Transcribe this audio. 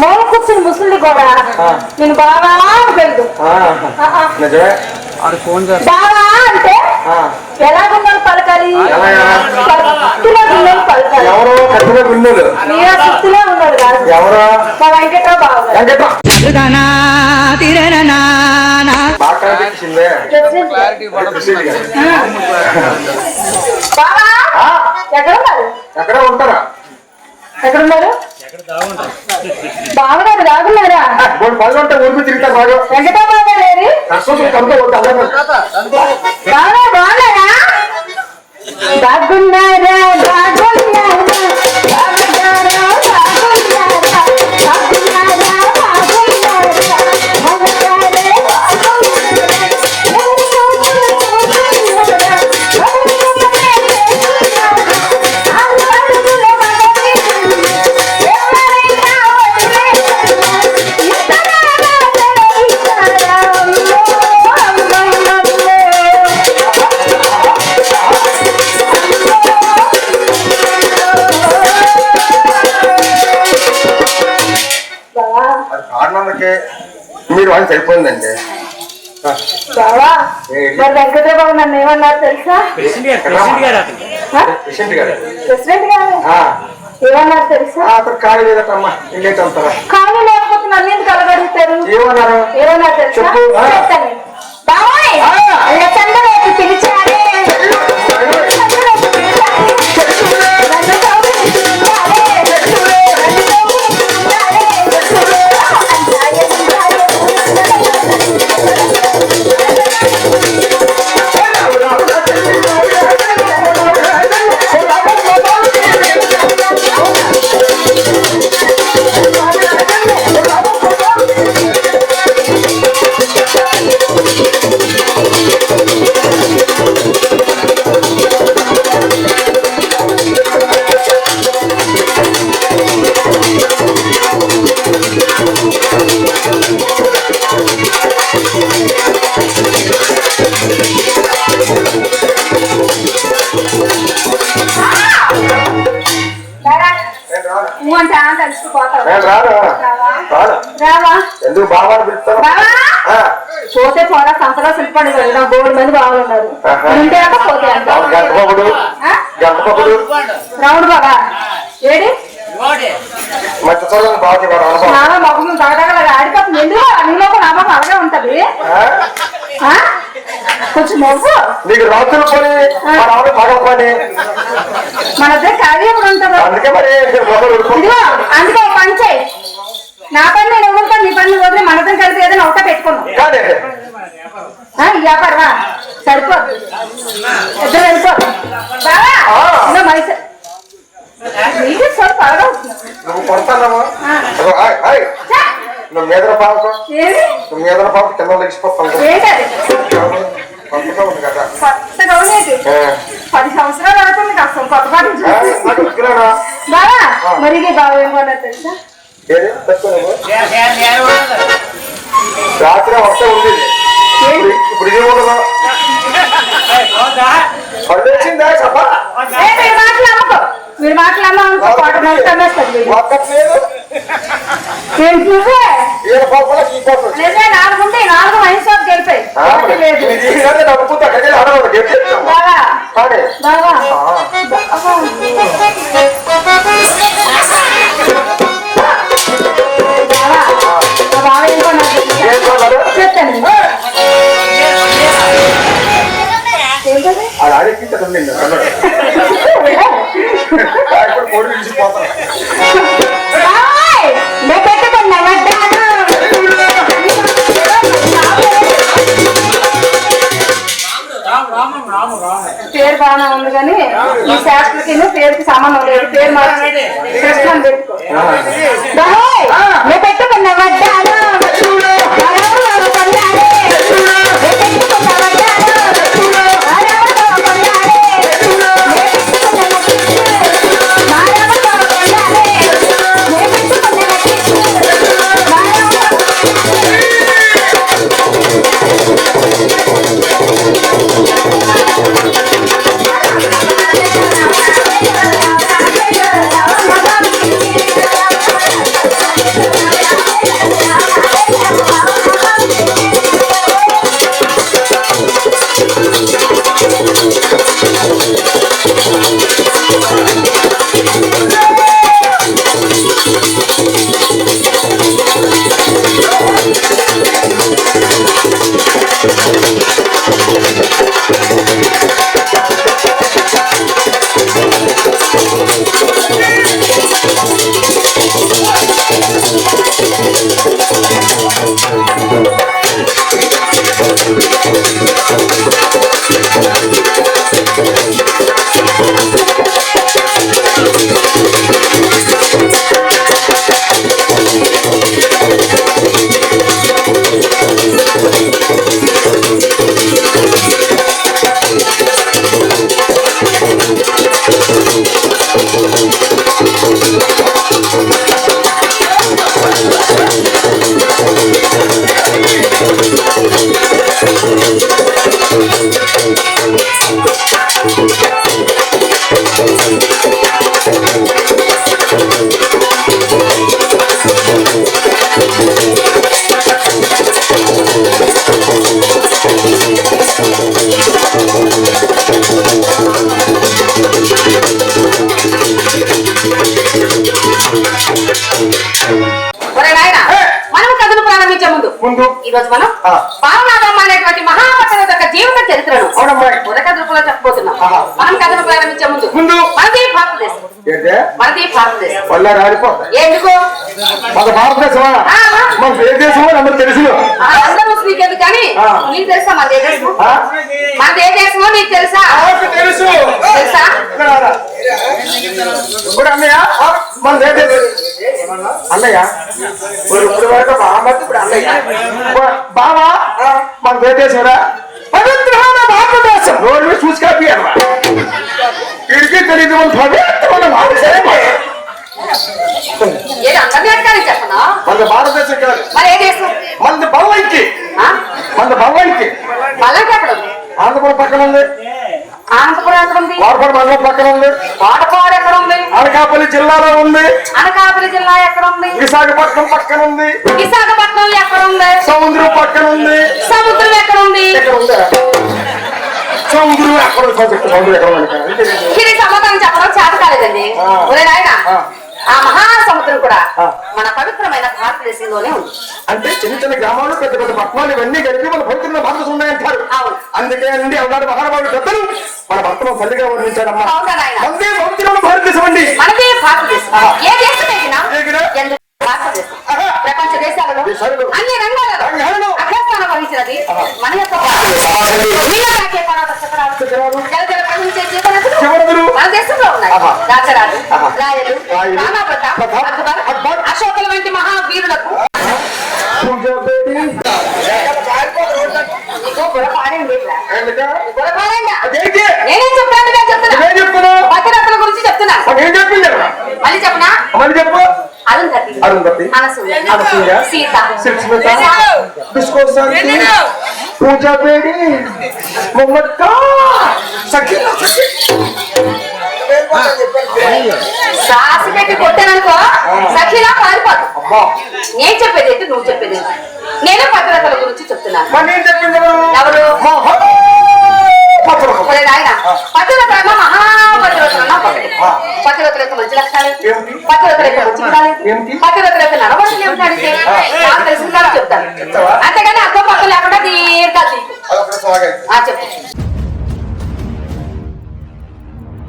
మూల కూర్చుని ముసలి కూడా. నేను ఆ, నిజమే. బాగా అంటే ఎలాగున్నాను పలకాలి? ఎలాగా? కత్తిలో గున్నాను పలకాలి. ఎవరో మీరా సుత్తిలో ఉన్నాడు కాదు. ఎవరో? మా వెంకట్రావు. బావా ఎక్కడ ఉన్నారు ఎక్కడ ఉంటారా? ఎక్కడ ఉన్నారు బావగారు రాగున్నారా మూడు పనులు ఉంటే ఊరికి తిరుగుతారు బాగా. వెంకటరావు బాబు గారు బాగున్నారా? బాగున్నారా? బాగున్నారా? వాళ్ళు సరిపోయిందండి. బావా ఏంటి? మరి వెంకటరావు బాబు నన్ను ఏమన్నారు తెలుసా? ప్రెసిడెంట్ గారు ప్రెసిడెంట్ గారు ఆ, ఏమన్నారు తెలుసా? ఆ, అతను ఖాళీ లేదటమ్మా ఇంకేంటి అంటారా కానీ లేకపోతే నన్ను ఎందుకు అలగడుగుతారు? ఏమన్నారు? ఏమన్నారు తెలుసా? బాబాయ్ అంటే రావా? ఎందుకు బావా ఆ, పోతే పోరా సంతలో శిల్పండి వెళ్దాం బోర్డు మంది. ఉంటే అంటే పోతే అంట. అవును, గంట పప్పుడు ఆ? గంట పప్పుడు రౌండ్ బాగా ఏడి ఆడిపోతుంది ఎందుకు అలాగే ఉంటది? కొంచెం నీకు రాత్రులు పని మన దగ్గర ఎప్పుడు ఉంటుంది. అందుకే మరి మొదలు ఇదిగో అందుకే ఒక పని చేయి నా పని నేను వదులుతాను నీ పని నువ్వు వదిలి మనతో కలిపి ఏదైనా ఒకటే పెట్టుకున్నావు కానీ ఆ, ఈ వ్యాపారమా సరిపో. ఇద్దరు వెళ్ళిపో. బావా మైసూర్ నీకే స్వల్ప నువ్వు కొడతానమ్మా. నువ్వు మీదర పాపకు నువ్వు మీదర పాప కింద లెగిసిపోతాను కొత్తగా ఉంది కదా. కొత్తగా ఉండేది. పది సంవత్సరాలు అవుతుంది కష్టం కొత్త పాట బావా మరి బావ ఏమన్నా తెలుసా? రాత్రి వస్తే ఉంది. ఇప్పుడు ఇది ఉండదు చెప్ప మీరు ఇప్పుడు కోడి విడిచిపోతాను బాయ్ నేను వడ్డాను పేరు బాగానే ఉంది కానీ ఈ శాస్త్రకి పేరుకి సంబంధం లేదు. పేరు మార్చి కృష్ణ పెట్టుకో. పెట్టుకున్న వడ్డాను ఈ రోజు మనం ఆ. పావనాథమ్మ అనేటువంటి మహాపట్టణ యొక్క జీవిత చరిత్రను. ఉదక చెప్పబోతున్నాం. మనం కథను ప్రారంభించే ముందు ముందు. మనది వల్ల రాలిపోతాయి మన భారతదేశమా. మన ఏ దేశమో అందరికి తెలుసు నీకెందుకు కానీ. నీకు తెలుసా మనది ఏ దేశం ఆ? మనది ఏ దేశమో నీకు తెలుసా? తెలుసు. తెలుసా? ఇప్పుడు అన్నయ్య మన ఏ దేశం? అన్నయ్య ఇప్పుడు వరకు బామ్మది ఇప్పుడు అన్నయ్య. బావా మన ఏ దేశంరా పవిత్రమైన భారతదేశం. మీద చూసి కాపీ అన్నమాట వీడికి తెలియదు మన పవిత్రమైన భారతదేశం మన కాదు మనది బల్లంకి బల్లంకి ఆంధ్రపురం పక్కన ఉంది. మండలం పక్కన ఉంది. ఎక్కడ ఉంది? అనకాపల్లి జిల్లాలో ఉంది. అనకాపల్లి జిల్లా ఎక్కడ ఉంది? విశాఖపట్నం పక్కన ఉంది. విశాఖపట్నం ఎక్కడ ఉంది? సముద్రం పక్కన ఉంది. సముద్రం ఎక్కడ ఉంది? ఎక్కడ ఉందా? సముద్రం ఎక్కడ సముద్రం ఎక్కడ ఉంది? ఆ. మహాసముద్రం కూడా. మన పవిత్రమైన భారతదేశంలోనే ఉంది అంటే చిన్న చిన్న గ్రామాలు పెద్ద పెద్ద పట్టణాలు ఇవన్నీ కలిపి మన పవిత్రమైన భారతదేశం ఉన్నాయంటారు. అందుకే అండి అలాంటి మహానుభావుడు పెద్దలు మన భర్తను తల్లిగా వర్ణించారమ్మా భారతదేశం అండి నేనేం చెప్తాను? నేను చెప్తున్నా. నువ్వేం చెప్తున్నావు భద్రతల గురించి చెప్తున్నా. మరి ఏం చెప్పింది మళ్ళీ చెప్పనా? మళ్ళీ చెప్పు. అరుంధతి. అరుంధతి. అనసూయ. సీత. సుస్మిత, డిస్కో శాంతి, పూజా బేడి మొహమ్మద్ ఖాన్, సకీనా, రాసి పెట్టి కొట్టాననుకో సఖిలా పారిపోదు నేను చెప్పేది ఏంటి నువ్వు చెప్పేది ఏంటి? నేను భద్రతల గురించి చెప్తున్నాను? ఎవరు? మహా- పత్రం. ఒరే నాయన పతివ్రతలమ్మ మహాపతివ్రతలమ్మ ఒకటి ఆ. పతివ్రతల యొక్క మంచి లక్షణాలు? పతివ్రతల యొక్క మంచి గుణాలు? పతివ్రతల యొక్క నడవడికలు ఏమిటి అడిగితే నాకు తెలిసిన కాదు చెప్తాను? అంతేగాని అర్థం పక్కన లేకుండా. ఆ చెప్పు